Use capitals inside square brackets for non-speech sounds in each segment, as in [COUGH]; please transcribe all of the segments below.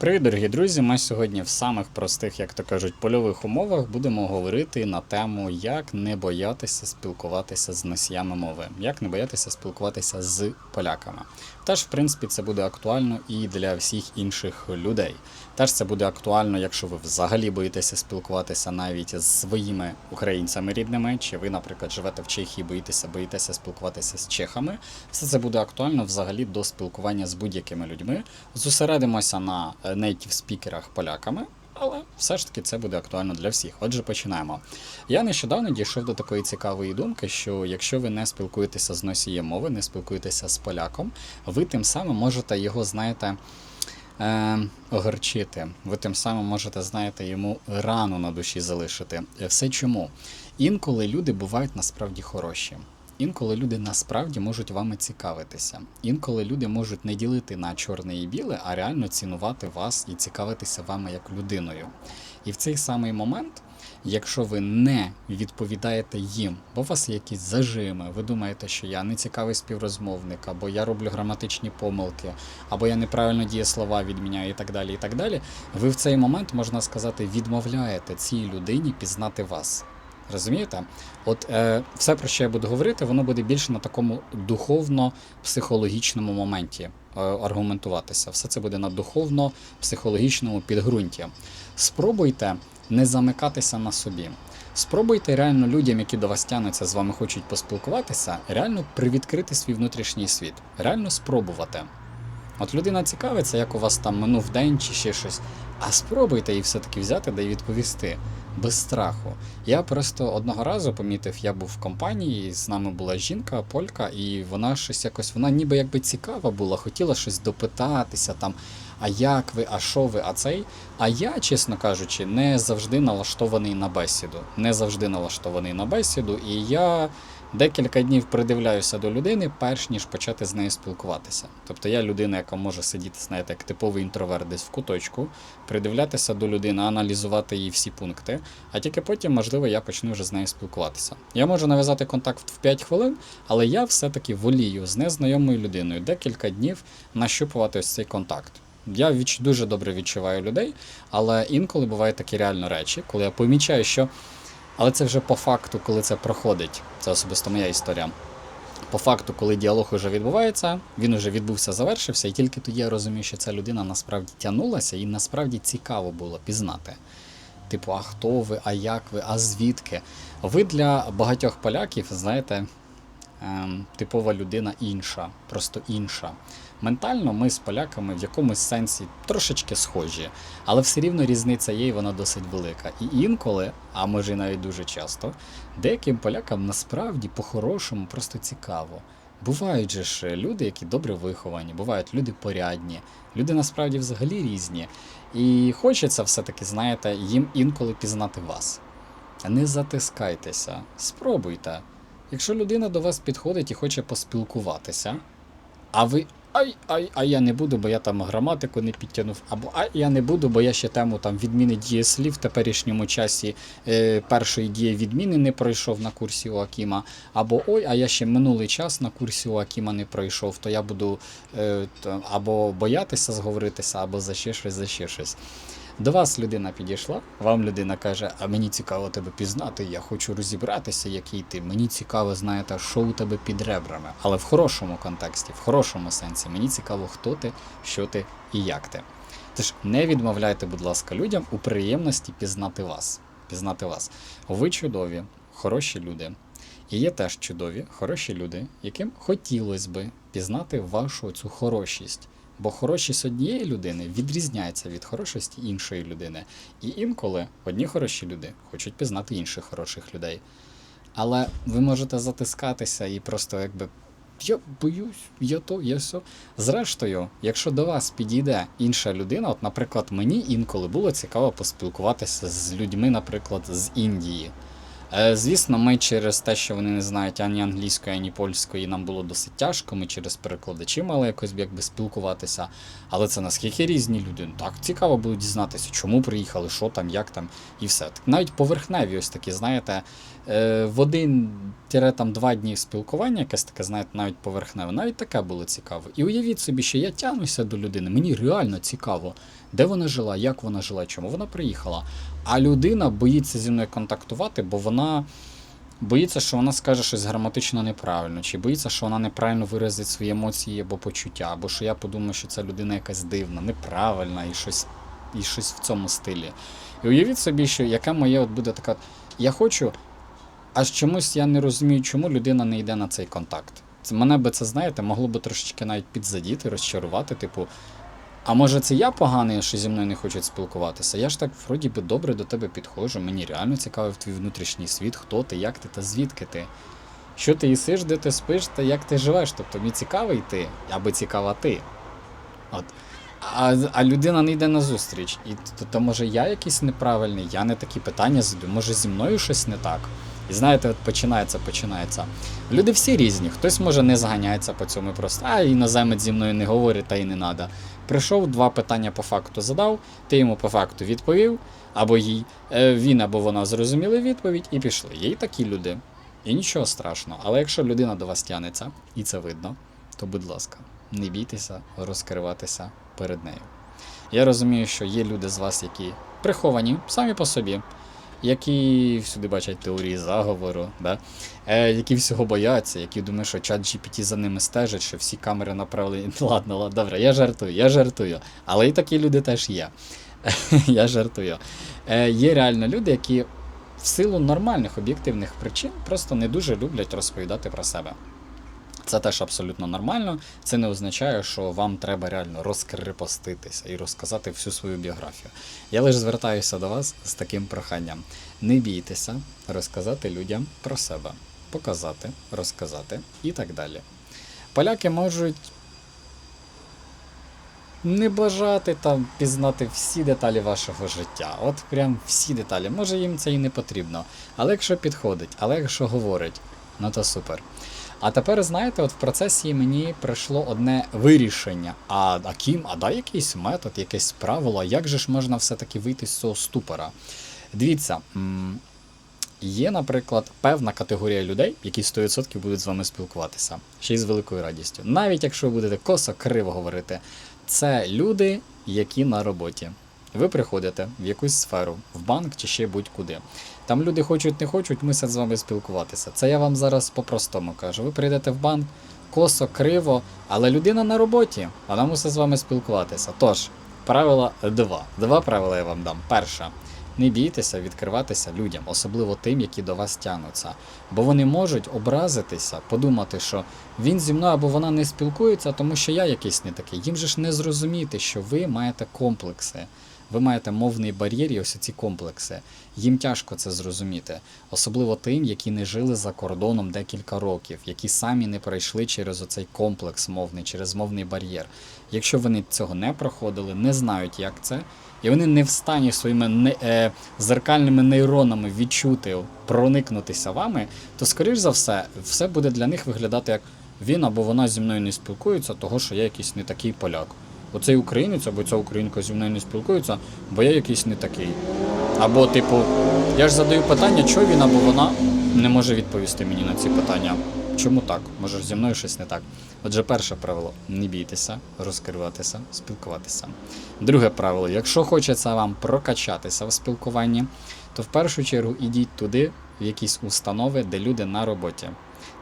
Привіт, дорогі друзі! Ми сьогодні в самих простих, як то кажуть, польових умовах будемо говорити на тему, як не боятися спілкуватися з носіями мови, як не боятися спілкуватися з поляками. Теж, в принципі, це буде актуально і для всіх інших людей. Теж це буде актуально, якщо ви взагалі боїтеся спілкуватися навіть з своїми українцями рідними, чи ви, наприклад, живете в Чехії, боїтеся, боїтеся спілкуватися з чехами. Все це буде актуально взагалі до спілкування з будь-якими людьми. Зосередимося на нейтів спікерах поляками. Але все ж таки це буде актуально для всіх. Отже, починаємо. Я нещодавно дійшов до такої цікавої думки, що якщо ви не спілкуєтеся з носієм мови, не спілкуєтеся з поляком, ви тим самим можете його, знаєте, е, огорчити. Ви тим самим можете, знаєте, йому рану на душі залишити. Е, Все чому? Інколи люди бувають насправді хороші. Інколи люди насправді можуть вами цікавитися. Інколи люди можуть не ділити на чорне і біле, а реально цінувати вас і цікавитися вами як людиною. І в цей самий момент, якщо ви не відповідаєте їм, бо у вас є якісь зажими, ви думаєте, що я не цікавий співрозмовник, або я роблю граматичні помилки, або я неправильно дієслова відміняю і так далі. і так далі, Ви в цей момент, можна сказати, відмовляєте цій людині пізнати вас. Розумієте? От е, все, про що я буду говорити, воно буде більше на такому духовно-психологічному моменті е, аргументуватися. Все це буде на духовно-психологічному підґрунті. Спробуйте не замикатися на собі. Спробуйте реально людям, які до вас тянуться, з вами хочуть поспілкуватися, реально привідкрити свій внутрішній світ, реально спробувати. От людина цікавиться, як у вас там минув день чи ще щось. А спробуйте їй все-таки взяти да й відповісти без страху. Я просто одного разу помітив, я був в компанії, з нами була жінка, полька, і вона щось якось, вона ніби якби цікава була, хотіла щось допитатися там. А як ви, а що ви, а цей? А я, чесно кажучи, не завжди налаштований на бесіду. Не завжди налаштований на бесіду, і я декілька днів придивляюся до людини, перш ніж почати з нею спілкуватися. Тобто я людина, яка може сидіти, знаєте, як типовий інтроверт десь в куточку, придивлятися до людини, аналізувати її всі пункти, а тільки потім, можливо, я почну вже з нею спілкуватися. Я можу нав'язати контакт в 5 хвилин, але я все-таки волію з незнайомою людиною декілька днів нащупувати ось цей контакт. Я відч... дуже добре відчуваю людей, але інколи бувають такі реально речі, коли я помічаю, що. Але це вже по факту, коли це проходить. Це особисто моя історія. По факту, коли діалог вже відбувається, він вже відбувся, завершився, і тільки тоді я розумію, що ця людина насправді тягнулася і насправді цікаво було пізнати. Типу, а хто ви, а як ви, а звідки? Ви для багатьох поляків, знаєте, типова людина інша, просто інша. Ментально ми з поляками в якомусь сенсі трошечки схожі, але все рівно різниця є, і вона досить велика. І інколи, а може і навіть дуже часто, деяким полякам насправді по-хорошому просто цікаво. Бувають же ж люди, які добре виховані, бувають люди порядні, люди насправді взагалі різні. І хочеться все-таки, знаєте, їм інколи пізнати вас. Не затискайтеся, спробуйте. Якщо людина до вас підходить і хоче поспілкуватися, а ви ай, ай, а я не буду, бо я там граматику не підтягнув, або а я не буду, бо я ще тему там відміни дієслів в теперішньому часі е, першої дії відміни не пройшов на курсі у Акіма, або ой, а я ще минулий час на курсі у Акіма не пройшов, то я буду е, то, або боятися зговоритися, або за ще щось, за ще щось. До вас людина підійшла, вам людина каже, а мені цікаво тебе пізнати, я хочу розібратися, який ти. Мені цікаво, знаєте, що у тебе під ребрами. Але в хорошому контексті, в хорошому сенсі. Мені цікаво, хто ти, що ти і як ти. Тож не відмовляйте, будь ласка, людям у приємності пізнати вас. Пізнати вас. Ви чудові, хороші люди. І є теж чудові, хороші люди, яким хотілося би пізнати вашу цю хорошість. Бо хорошість однієї людини відрізняється від хорошості іншої людини. І інколи одні хороші люди хочуть пізнати інших хороших людей. Але ви можете затискатися і просто якби. Я боюсь, я то, я все. Зрештою, якщо до вас підійде інша людина, от, наприклад, мені інколи було цікаво поспілкуватися з людьми, наприклад, з Індії. Е, Звісно, ми через те, що вони не знають ані англійської, ані польської, нам було досить тяжко. Ми через перекладачі мали якось якби спілкуватися. Але це наскільки різні люди. Ну, Так цікаво було дізнатися, чому приїхали, що там, як там, і все. Так, Навіть поверхневі, ось такі, знаєте, е, в один-два дні спілкування, якесь таке, знаєте, навіть поверхневе, навіть таке було цікаво. І уявіть собі, що я тягнуся до людини, мені реально цікаво, де вона жила, як вона жила, чому вона приїхала. А людина боїться зі мною контактувати, бо вона боїться, що вона скаже щось граматично неправильно, чи боїться, що вона неправильно виразить свої емоції або почуття, або що я подумаю, що ця людина якась дивна, неправильна і щось, і щось в цьому стилі. І уявіть собі, що яка моя от буде така. Я хочу, аж чомусь я не розумію, чому людина не йде на цей контакт. Це мене би це, знаєте, могло би трошечки навіть підзадіти, розчарувати, типу. А може це я поганий, що зі мною не хочуть спілкуватися? Я ж так вроді би добре до тебе підходжу, мені реально цікавий твій внутрішній світ, хто ти, як ти та звідки ти. Що ти їсиш, де ти спиш та як ти живеш. Тобто мені цікавий ти, аби цікава ти. От. А, а людина не йде на зустріч. І то, то може я якийсь неправильний, я не такі питання задаю, може зі мною щось не так. І знаєте, от починається, починається. Люди всі різні, хтось може не зганяється по цьому просто, а іноземець зі мною не говорить, та й не треба. Прийшов, два питання по факту задав, ти йому по факту відповів, або їй, е, він або вона зрозуміли відповідь і пішли. Є й такі люди. І нічого страшного. Але якщо людина до вас тягнеться, і це видно, то будь ласка, не бійтеся розкриватися перед нею. Я розумію, що є люди з вас, які приховані самі по собі, які всюди бачать теорії заговору, да? е, які всього бояться, які думають, що чат GPT за ними стежить, що всі камери направлені. [LAUGHS] Ладно, ладно, добре, я жартую, я жартую. Але і такі люди теж є. [LAUGHS] я жартую. Е, є реально люди, які в силу нормальних об'єктивних причин просто не дуже люблять розповідати про себе. Це теж абсолютно нормально. Це не означає, що вам треба реально розкрепоститися і розказати всю свою біографію. Я лише звертаюся до вас з таким проханням: не бійтеся розказати людям про себе, показати, розказати і так далі. Поляки можуть не бажати там пізнати всі деталі вашого життя. От прям всі деталі. Може їм це і не потрібно. Але якщо підходить, але якщо говорить, ну то супер. А тепер, знаєте, от в процесі мені прийшло одне вирішення. А, а ким, а дай якийсь метод, якесь правило, як же ж можна все-таки вийти з цього ступора? Дивіться, є, наприклад, певна категорія людей, які 100% будуть з вами спілкуватися, ще й з великою радістю. Навіть якщо ви будете косо криво говорити, це люди, які на роботі. Ви приходите в якусь сферу, в банк чи ще будь-куди. Там люди хочуть, не хочуть, мусять з вами спілкуватися. Це я вам зараз по-простому кажу. Ви прийдете в банк, косо, криво, але людина на роботі, вона мусить з вами спілкуватися. Тож, правила два. Два правила я вам дам. Перше. Не бійтеся відкриватися людям, особливо тим, які до вас тягнуться. Бо вони можуть образитися, подумати, що він зі мною або вона не спілкується, тому що я якийсь не такий. Їм же ж не зрозуміти, що ви маєте комплекси. Ви маєте мовний бар'єр і ось ці комплекси. Їм тяжко це зрозуміти, особливо тим, які не жили за кордоном декілька років, які самі не пройшли через оцей комплекс мовний, через мовний бар'єр. Якщо вони цього не проходили, не знають, як це, і вони не в стані своїми не, е, зеркальними нейронами відчути, проникнутися вами, то, скоріш за все, все буде для них виглядати як він або вона зі мною не спілкується, того що я якийсь не такий поляк. Оцей українець або ця українка зі мною не спілкується, бо я якийсь не такий. Або, типу, я ж задаю питання, чого він або вона не може відповісти мені на ці питання. Чому так? Може зі мною щось не так. Отже, перше правило не бійтеся, розкриватися, спілкуватися. Друге правило, якщо хочеться вам прокачатися в спілкуванні, то в першу чергу ідіть туди, в якісь установи, де люди на роботі.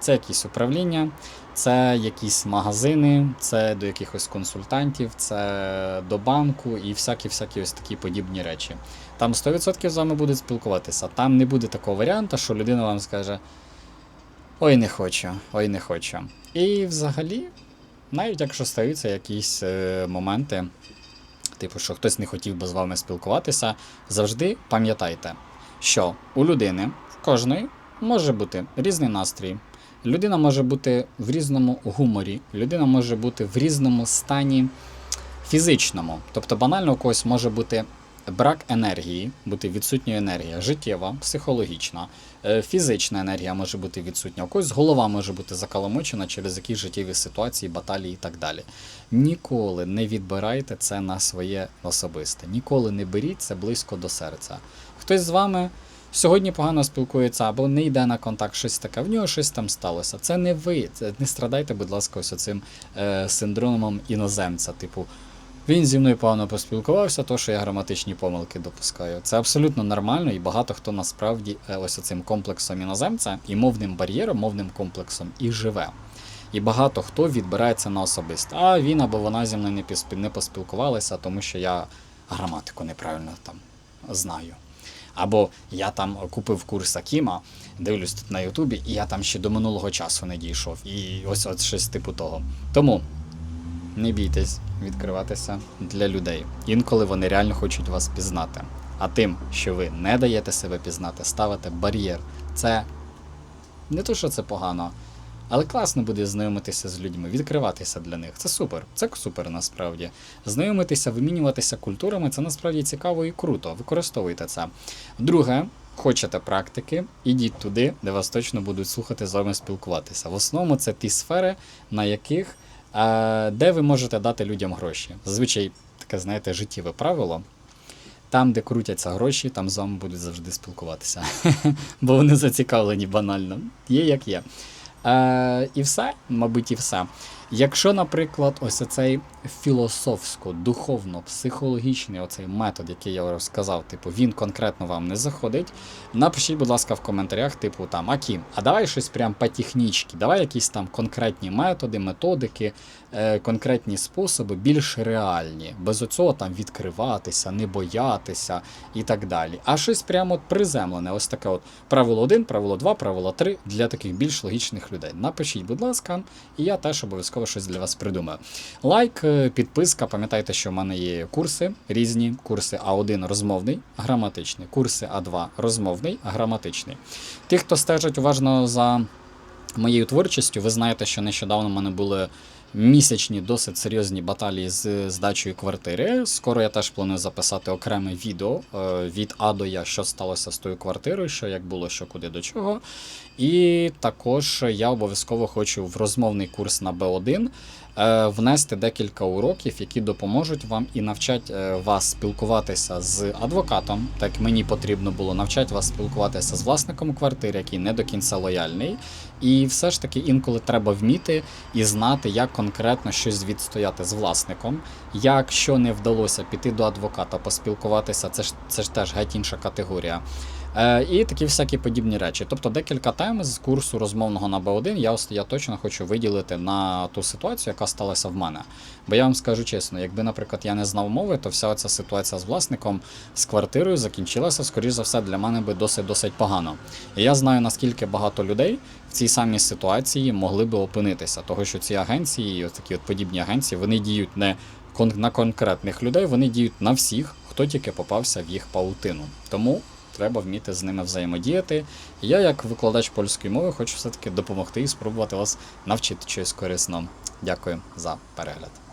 Це якісь управління, це якісь магазини, це до якихось консультантів, це до банку і всякі-всякі ось такі подібні речі. Там 100% з вами будуть спілкуватися. Там не буде такого варіанту, що людина вам скаже: Ой, не хочу, ой, не хочу. І взагалі, навіть якщо стаються якісь е, моменти, типу, що хтось не хотів би з вами спілкуватися, завжди пам'ятайте, що у людини в кожної може бути різний настрій. Людина може бути в різному гуморі, людина може бути в різному стані фізичному. Тобто, банально у когось може бути брак енергії, бути відсутньою енергія, життєва, психологічна, е, фізична енергія може бути відсутня. У когось голова може бути закаламучена через якісь життєві ситуації, баталії і так далі. Ніколи не відбирайте це на своє особисте. Ніколи не беріть це близько до серця. Хтось з вами сьогодні погано спілкується або не йде на контакт, щось таке, в нього щось там сталося. Це не ви. Це не страдайте, будь ласка, ось оцим е, синдромом іноземця. Типу, він зі мною погано поспілкувався, то що я граматичні помилки допускаю. Це абсолютно нормально, і багато хто насправді е, ось цим комплексом іноземця і мовним бар'єром, мовним комплексом і живе. І багато хто відбирається на особисте. А він або вона зі мною не поспілкувалися, тому що я граматику неправильно там знаю. Або я там купив курс Акіма, дивлюсь тут на Ютубі, і я там ще до минулого часу не дійшов. І ось от щось типу того. Тому не бійтесь відкриватися для людей. Інколи вони реально хочуть вас пізнати. А тим, що ви не даєте себе пізнати, ставите бар'єр. Це не то, що це погано, але класно буде знайомитися з людьми, відкриватися для них. Це супер, це супер насправді. Знайомитися, вимінюватися культурами це насправді цікаво і круто. Використовуйте це. Друге, хочете практики, ідіть туди, де вас точно будуть слухати з вами спілкуватися. В основному це ті сфери, на яких е, де ви можете дати людям гроші. Зазвичай таке, знаєте, життєве правило. Там, де крутяться гроші, там з вами будуть завжди спілкуватися. [LAUGHS] Бо вони зацікавлені банально. Є як є. Е, і все, мабуть, і все. Якщо, наприклад, ось цей філософсько-духовно-психологічний оцей метод, який я розказав, типу, він конкретно вам не заходить, напишіть, будь ласка, в коментарях, типу там Акім, а давай щось прям по технічки, давай якісь там конкретні методи, методики, е, конкретні способи, більш реальні, без оцього там відкриватися, не боятися і так далі. А щось прямо от приземлене, ось таке от правило 1, правило 2, правило 3 для таких більш логічних людей. Напишіть, будь ласка, і я теж обов'язково щось для вас придумаю. Лайк, е, підписка, пам'ятайте, що в мене є курси різні, курси А1 розмовний, граматичний, курси А2 розмовний, граматичний. Ті, хто стежить уважно за моєю творчістю, ви знаєте, що нещодавно в мене були місячні досить серйозні баталії з здачею квартири. Скоро я теж планую записати окреме відео е, від А до Я, що сталося з тою квартирою, що як було, що куди до чого. І також я обов'язково хочу в розмовний курс на Б1 е, внести декілька уроків, які допоможуть вам і навчать е, вас спілкуватися з адвокатом, так мені потрібно було навчати вас спілкуватися з власником квартири, який не до кінця лояльний. І все ж таки інколи треба вміти і знати, як конкретно щось відстояти з власником. Якщо не вдалося піти до адвоката, поспілкуватися, це ж це ж теж геть інша категорія. Е, і такі всякі подібні речі. Тобто декілька тем з курсу розмовного на Б1 я, я точно хочу виділити на ту ситуацію, яка сталася в мене. Бо я вам скажу чесно, якби, наприклад, я не знав мови, то вся ця ситуація з власником, з квартирою закінчилася, скоріш за все, для мене би досить-досить погано. І я знаю, наскільки багато людей в цій самій ситуації могли би опинитися, того що ці агенції, от такі от подібні агенції, вони діють не на конкретних людей, вони діють на всіх, хто тільки попався в їх паутину. Тому треба вміти з ними взаємодіяти. Я, як викладач польської мови, хочу все-таки допомогти і спробувати вас навчити чогось корисного. Дякую за перегляд.